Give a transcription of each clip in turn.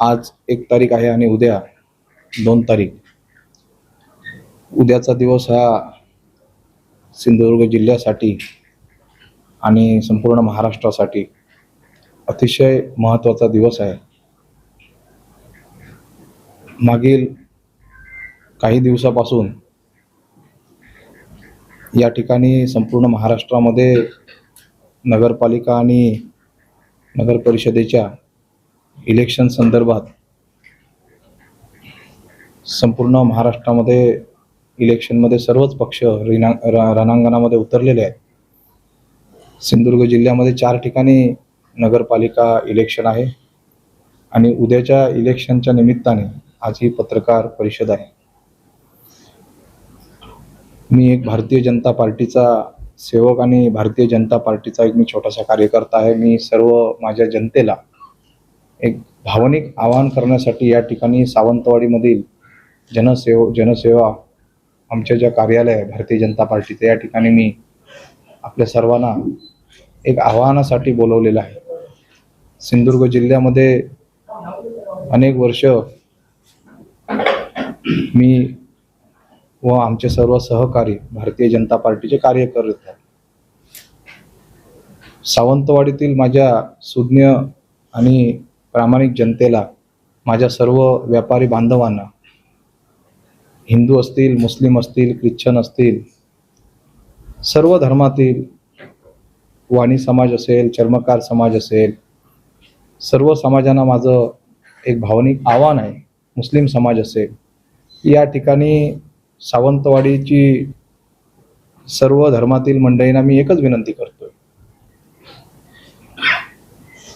आज एक तारीख आहे आणि उद्या दोन तारीख. उद्याचा दिवस हा सिंधुदुर्ग जिल्ह्यासाठी आणि संपूर्ण महाराष्ट्रासाठी अतिशय महत्त्वाचा दिवस आहे. मागील काही दिवसापासून या ठिकाणी संपूर्ण महाराष्ट्रामध्ये नगरपालिका आणि नगर परिषदेच्या इलेक्शन संदर्भात संपूर्ण महाराष्ट्रामध्ये इलेक्शनमध्ये सर्वच पक्ष रिना रणांगणामध्ये उतरलेले आहेत. सिंधुदुर्ग जिल्ह्यामध्ये चार ठिकाणी नगरपालिका इलेक्शन आहे आणि उद्याच्या इलेक्शनच्या निमित्ताने आज ही पत्रकार परिषद आहे. मी एक भारतीय जनता पार्टीचा सेवक आणि भारतीय जनता पार्टीचा एक मी छोटासा कार्यकर्ता आहे. मी सर्व माझ्या जनतेला एक भावनिक आवाहन करण्यासाठी या ठिकाणी सावंतवाडीमधील जनसेव जनसेवा आमच्या ज्या कार्यालय आहे भारतीय जनता पार्टीचं या ठिकाणी मी आपल्या सर्वांना एक आव्हानासाठी बोलवलेलं आहे. सिंधुदुर्ग जिल्ह्यामध्ये अनेक वर्ष मी व आमचे सर्व सहकारी भारतीय जनता पार्टीचे कार्य करत आहे सावंतवाडीतील माझ्या सुज्ञ आणि प्रामाणिक जनतेला माझ्या सर्व व्यापारी बांधवांना हिंदू असतील मुस्लिम असतील ख्रिश्चन असतील सर्व धर्मातील वाणी समाज असेल चर्मकार समाज असेल सर्व समाजांना माझं एक भावनिक आव्हान आहे मुस्लिम समाज असेल या ठिकाणी सावंतवाडीची सर्व धर्मातील मंडळींना मी एकच विनंती करतोय.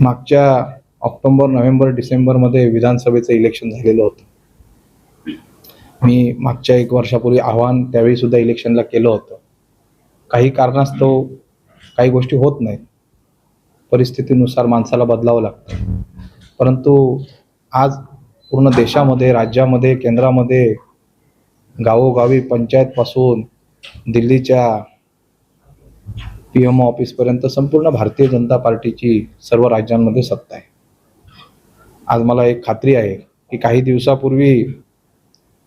मागच्या ऑक्टोबर नोव्हेंबर डिसेंबरमध्ये विधानसभेचं इलेक्शन झालेलं होतं. मी मागच्या एक वर्षापूर्वी आव्हान त्यावेळी सुद्धा इलेक्शनला केलं होतं. काही कारणास्तव काही गोष्टी होत नाहीत. परिस्थितीनुसार माणसाला बदलावं लागतं. परंतु आज पूर्ण देशामध्ये राज्यामध्ये केंद्रामध्ये गावोगावी पंचायतपासून दिल्लीच्या पी एम ऑफिसपर्यंत संपूर्ण भारतीय जनता पार्टीची सर्व राज्यांमध्ये सत्ता आहे. आज मला एक खात्री आहे की काही दिवसापूर्वी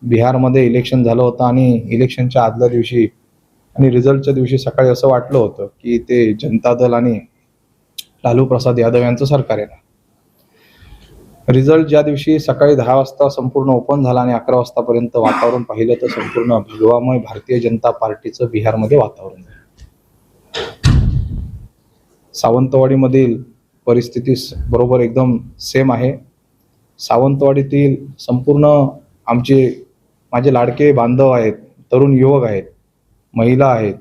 बिहारमध्ये इलेक्शन झालं होतं आणि इलेक्शनच्या आदल्या दिवशी आणि रिझल्टच्या दिवशी सकाळी असं वाटलं होतं की ते जनता दल आणि लालू प्रसाद यादव यांचं सरकार आहे रिझल्ट ज्या दिवशी सकाळी दहा वाजता संपूर्ण ओपन झाला आणि अकरा वाजतापर्यंत वातावरण पाहिलं तर संपूर्ण भगवामय भारतीय जनता पार्टीचं बिहारमध्ये वातावरण झालं. सावंतवाडीमधील परिस्थिती बरोबर एकदम सेम आहे. सावंतवाडीतील संपूर्ण आमचे माझे लाडके बांधव आहेत तरुण युवक आहेत महिला आहेत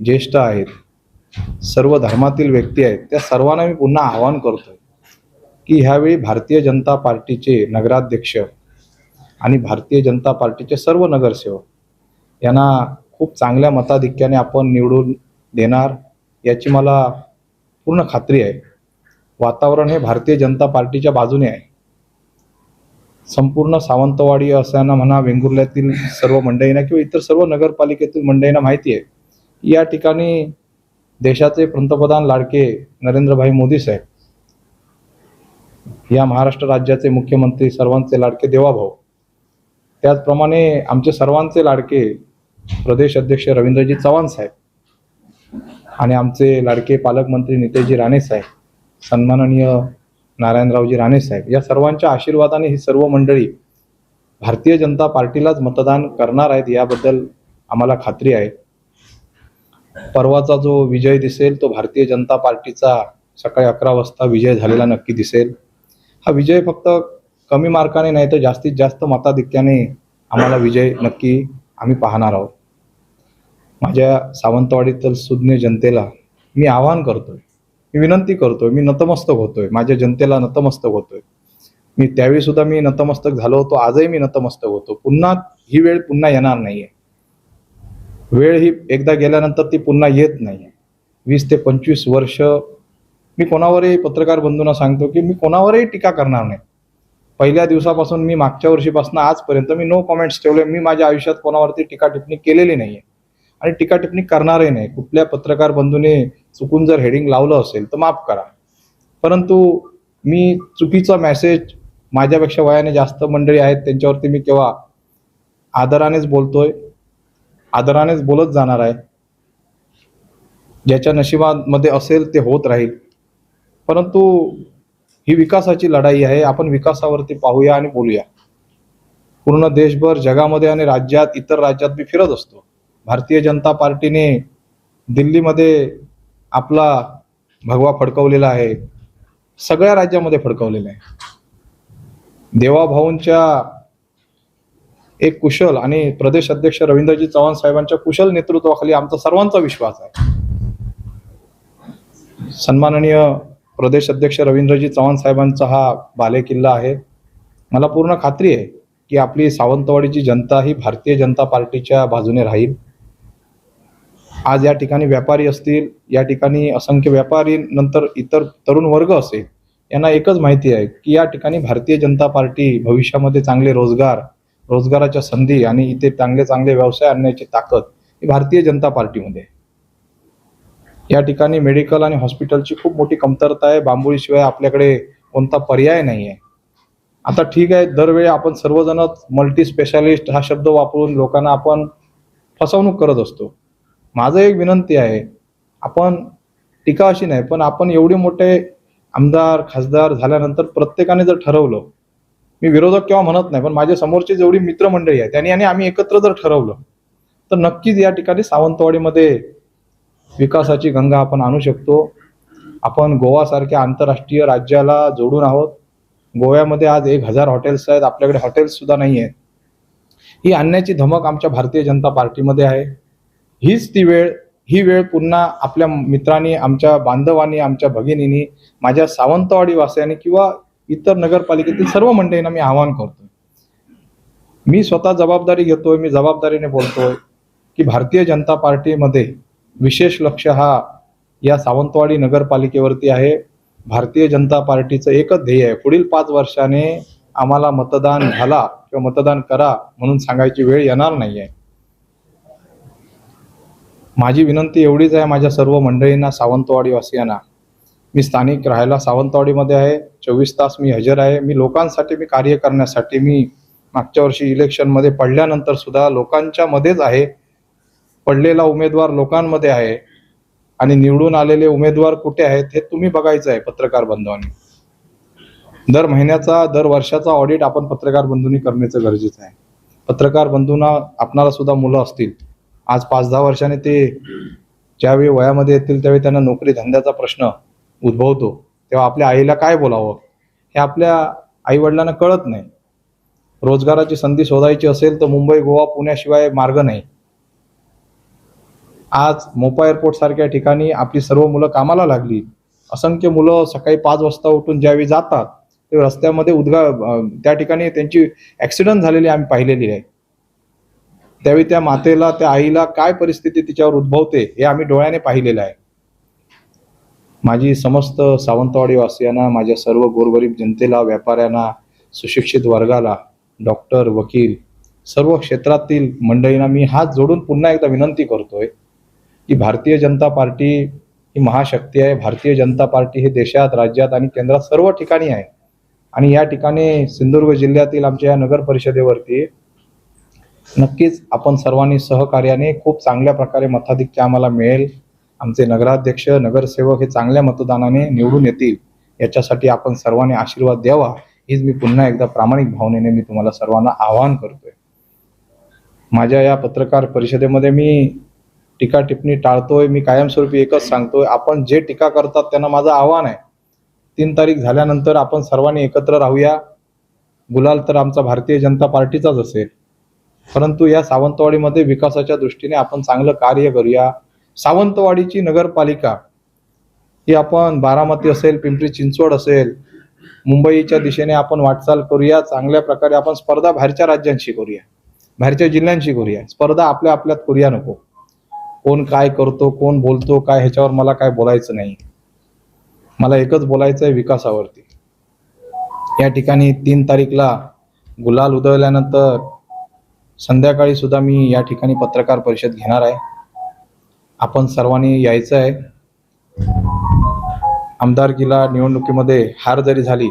ज्येष्ठ आहेत सर्व धर्मातील व्यक्ती आहेत त्या सर्वांना मी पुन्हा आवाहन करतो की ह्यावेळी भारतीय जनता पार्टीचे नगराध्यक्ष आणि भारतीय जनता पार्टीचे सर्व नगरसेवक यांना खूप चांगल्या मताधिक्याने आपण निवडून देणार याची मला पूर्ण खात्री आहे. वातावरण हे भारतीय जनता पार्टीच्या बाजूने आहे. संपूर्ण सावंतवाडी असताना म्हणा वेंगुर्ल्यातील सर्व मंडळींना किंवा इतर सर्व नगरपालिकेतील मंडळींना माहिती आहे. या ठिकाणी देशाचे पंतप्रधान लाडके नरेंद्रभाई मोदी साहेब या महाराष्ट्र राज्याचे मुख्यमंत्री सर्वांचे लाडके देवाभाऊ. त्याचप्रमाणे आमचे सर्वांचे लाडके प्रदेश अध्यक्ष रवींद्रजी चव्हाण साहेब आणि आमचे लाडके पालकमंत्री नितेशजी राणे साहेब सन्माननीय नारायणरावजी राणे साहेब या सर्वांच्या आशीर्वादाने ही सर्व मंडळी भारतीय जनता पार्टीलाच मतदान करणार आहेत याबद्दल आम्हाला खात्री आहे. परवाचा जो विजय दिसेल तो भारतीय जनता पार्टीचा सकाळी अकरा वाजता विजय झालेला नक्की दिसेल. हा विजय फक्त कमी मार्काने नाही तर जास्तीत जास्त मताधिक्याने आम्हाला विजय नक्की आम्ही पाहणार आहोत. माझ्या सावंतवाडीतील सुज्ञ जनतेला मी आवाहन करतोय मी विनंती करतोय मी नतमस्तक होतोय माझ्या जनतेला नतमस्तक होतोय. मी त्यावेळी सुद्धा मी नतमस्तक झालो होतो आजही मी नतमस्तक होतो. पुन्हा ही वेळ पुन्हा येणार नाहीये. वेळ ही एकदा गेल्यानंतर ती पुन्हा येत नाहीये. वीस ते पंचवीस वर्ष मी कोणावरही पत्रकार बंधूंना सांगतो की मी कोणावरही टीका करणार नाही. पहिल्या दिवसापासून मी मागच्या वर्षीपासून आजपर्यंत मी नो कमेंट्स ठेवले मी माझ्या आयुष्यात कोणावरती टीका टिप्पणी केलेली नाहीये. आणि टीका टिप्पणी करणारही नाही. कुठल्या पत्रकार बंधूने चुकून जर हेडिंग लावलं असेल तर माफ करा. परंतु मी चुकीचा मेसेज माझ्यापेक्षा वयाने जास्त मंडळी आहेत त्यांच्यावरती मी केव्हा आदरानेच बोलतोय आदरानेच बोलत जाणार आहे. ज्याच्या नशिबामध्ये असेल ते होत राहील. परंतु ही विकासाची लढाई आहे आपण विकासावरती पाहूया आणि बोलूया. पूर्ण देशभर जगामध्ये आणि राज्यात इतर राज्यात मी फिरत असतो. भारतीय जनता पार्टीने दिल्लीमध्ये आपला भगवा फडकवलेला आहे. सगळ्या राज्यामध्ये फडकवलेला आहे. देवाभाऊंच्या एक कुशल आणि प्रदेश अध्यक्ष रवींद्रजी चव्हाण साहेबांच्या कुशल नेतृत्वाखाली आमचा सर्वांचा विश्वास आहे. सन्माननीय प्रदेश अध्यक्ष रवींद्रजी चव्हाण साहेबांचा हा बालेकिल्ला आहे. मला पूर्ण खात्री आहे की आपली सावंतवाडीची जनता ही भारतीय जनता पार्टीच्या बाजूने राहील. आज या ठिकाणी व्यापारी असतील या ठिकाणी असंख्य व्यापारी नंतर इतर तरुण वर्ग असेल यांना एकच माहिती आहे की या ठिकाणी भारतीय जनता पार्टी भविष्यामध्ये चांगले रोजगार रोजगाराच्या संधी आणि इथे चांगले चांगले व्यवसाय आणण्याची ताकद ही भारतीय जनता पार्टीमध्ये या ठिकाणी मेडिकल आणि हॉस्पिटलची खूप मोठी कमतरता आहे. बांबोळीशिवाय आपल्याकडे कोणता पर्याय नाही आहे आता ठीक आहे दरवेळी आपण सर्वजणच मल्टी स्पेशालिस्ट हा शब्द वापरून लोकांना आपण फसवणूक करत असतो. माझं एक विनंती आहे आपण टीका अशी नाही पण आपण एवढे मोठे आमदार खासदार झाल्यानंतर प्रत्येकाने जर ठरवलं मी विरोधक केव्हा म्हणत नाही पण माझ्या समोरची जेवढी मित्रमंडळी आहे त्यांनी आणि आम्ही एकत्र जर ठरवलं तर नक्कीच या ठिकाणी सावंतवाडीमध्ये विकासाची गंगा आपण आणू शकतो. आपण गोवासारख्या आंतरराष्ट्रीय राज्याला जोडून आहोत. गोव्यामध्ये आज एक हजार हॉटेल्स आहेत आपल्याकडे हॉटेल्स सुद्धा नाही आहेत ही आणण्याची धमक आमच्या भारतीय जनता पार्टीमध्ये आहे. हीच ती वेळ ही वेळ पुन्हा आपल्या मित्रांनी आमच्या बांधवांनी आमच्या भगिनींनी माझ्या सावंतवाडी वासियांनी किंवा इतर नगरपालिकेतील सर्व मंडळींना मी आवाहन करतो मी स्वतः जबाबदारी घेतोय मी जबाबदारीने बोलतोय की भारतीय जनता पार्टीमध्ये विशेष लक्ष हा या सावंतवाडी नगरपालिकेवरती आहे. भारतीय जनता पार्टीचं एकच ध्येय आहे. पुढील पाच वर्षाने आम्हाला मतदान घाला किंवा मतदान करा म्हणून सांगायची वेळ येणार नाही आहे माझी विनंती एवढीच आहे माझ्या सर्व मंडळींना सावंतवाडीवासियांना मी स्थानिक राहायला सावंतवाडीमध्ये आहे चोवीस तास मी हजर आहे. मी लोकांसाठी मी कार्य करण्यासाठी मी मागच्या वर्षी इलेक्शनमध्ये पडल्यानंतर सुद्धा लोकांच्या मध्येच आहे. पडलेला उमेदवार लोकांमध्ये आहे. आणि निवडून आलेले उमेदवार कुठे आहेत हे तुम्ही बघायचं आहे पत्रकार बंधूंनी. दर महिन्याचा दर वर्षाचा ऑडिट आपण पत्रकार बंधूंनी करण्याचं गरजेचं आहे. पत्रकार बंधूंना आपणाला सुद्धा मुलं असतील. आज पाच दहा वर्षाने ते ज्यावेळी वयामध्ये येतील त्यावेळी त्यांना नोकरी धंद्याचा प्रश्न उद्भवतो. तेव्हा आपल्या आईला काय बोलावं? हे आपल्या आई वडिलांना कळत नाही. रोजगाराची संधी शोधायची असेल तर मुंबई गोवा पुण्याशिवाय मार्ग नाही. आज मोपा एअरपोर्ट सारख्या ठिकाणी आपली सर्व मुलं कामाला लागली. असंख्य मुलं सकाळी पाच वाजता उठून ज्यावेळी जातात ते रस्त्यामध्ये उद्गा त्या ठिकाणी त्यांची ऍक्सिडेंट झालेली आम्ही पाहिलेली आहे. त्यावेळी त्या मातेला त्या आईला काय परिस्थिती तिच्यावर उद्भवते हे आम्ही डोळ्याने पाहिलेलं आहे. माझी समस्त सावंतवाडी वासियांना माझ्या सर्व गोरगरीब जनतेला व्यापाऱ्यांना सुशिक्षित वर्गाला डॉक्टर वकील सर्व क्षेत्रातील मंडळींना मी हात जोडून पुन्हा एकदा विनंती करतोय की भारतीय जनता पार्टी ही महाशक्ती आहे. भारतीय जनता पार्टी हे देशात राज्यात आणि केंद्रात सर्व ठिकाणी आहे. आणि या ठिकाणी सिंधुदुर्ग जिल्ह्यातील आमच्या या नगर परिषदेवरती नक्कीच आपण सर्वांनी सहकार्याने खूप चांगल्या प्रकारे मताधिक्य आम्हाला मिळेल. आमचे नगराध्यक्ष नगरसेवक हे चांगल्या मतदानाने निवडून येतील. याच्यासाठी आपण सर्वांनी आशीर्वाद द्यावा. हीच मी पुन्हा एकदा प्रामाणिक भावनेने मी तुम्हाला सर्वांना आवाहन करतोय. माझ्या या पत्रकार परिषदेमध्ये मी टीका टिप्पणी टाळतोय मी कायमस्वरूपी एकच सांगतोय आपण जे टीका करतात त्यांना माझं आव्हान आहे. तीन तारीख झाल्यानंतर आपण सर्वांनी एकत्र राहूया. गुलाल तर आमचा भारतीय जनता पार्टीचाच असेल. परंतु या सावंतवाडीमध्ये विकासाच्या दृष्टीने आपण चांगलं कार्य करूया. सावंतवाडीची नगरपालिका ही आपण बारामती असेल पिंपरी चिंचवड असेल मुंबईच्या दिशेने आपण वाटचाल करूया चांगल्या प्रकारे आपण स्पर्धा बाहेरच्या राज्यांशी करूया बाहेरच्या जिल्ह्यांशी करूया. स्पर्धा आपल्या आपल्यात करूया नको. कोण काय करतो कोण बोलतो काय ह्याच्यावर मला काय बोलायचं नाही. मला एकच बोलायचं आहे विकासावरती. या ठिकाणी तीन तारीखला गुलाल उधळल्यानंतर संध्याकाळी सुद्धा मी या ठिकाणी पत्रकार परिषद घेणार आहे. आपण सर्वांनी यायचं आहे. आमदारकीला निवडणुकीमध्ये हार जरी झाली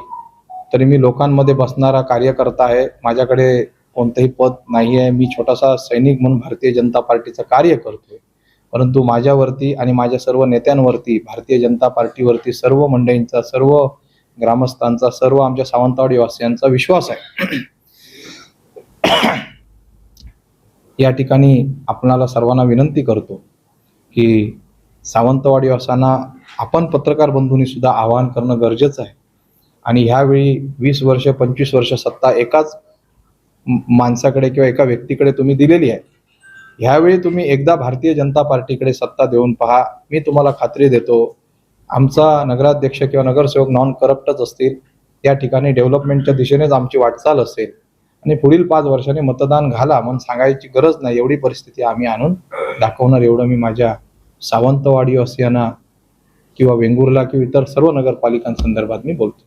तरी मी लोकांमध्ये बसणारा कार्यकर्ता आहे. माझ्याकडे कोणतंही पद नाही आहे मी छोटासा सैनिक म्हणून भारतीय जनता पार्टीचं कार्य करतोय. परंतु माझ्यावरती आणि माझ्या सर्व नेत्यांवरती भारतीय जनता पार्टीवरती सर्व मंडळींचा सर्व ग्रामस्थांचा सर्व आमच्या सावंतवाडी वासियांचा विश्वास आहे. या ठिकाणी आपणाला सर्वांना विनंती करतो की सावंतवाडी वासांना आपण पत्रकार बंधूंनी सुद्धा आवाहन करणं गरजेचं आहे. आणि ह्यावेळी वीस वर्ष पंचवीस वर्ष सत्ता एकाच माणसाकडे किंवा एका व्यक्तीकडे तुम्ही दिलेली आहे. ह्यावेळी तुम्ही एकदा भारतीय जनता पार्टीकडे सत्ता देऊन पहा. मी तुम्हाला खात्री देतो आमचा नगराध्यक्ष किंवा नगरसेवक नॉन करप्टच असतील. त्या ठिकाणी डेव्हलपमेंटच्या दिशेनेच आमची वाटचाल असेल. आणि पुढील पाच वर्षांनी मतदान घाला म्हणून सांगायची गरज नाही. एवढी परिस्थिती आम्ही आणून दाखवणार. एवढं मी माझ्या सावंतवाडी वासियांना किंवा वेंगुर्ला किंवा इतर सर्व नगरपालिकांसंदर्भात मी बोलतो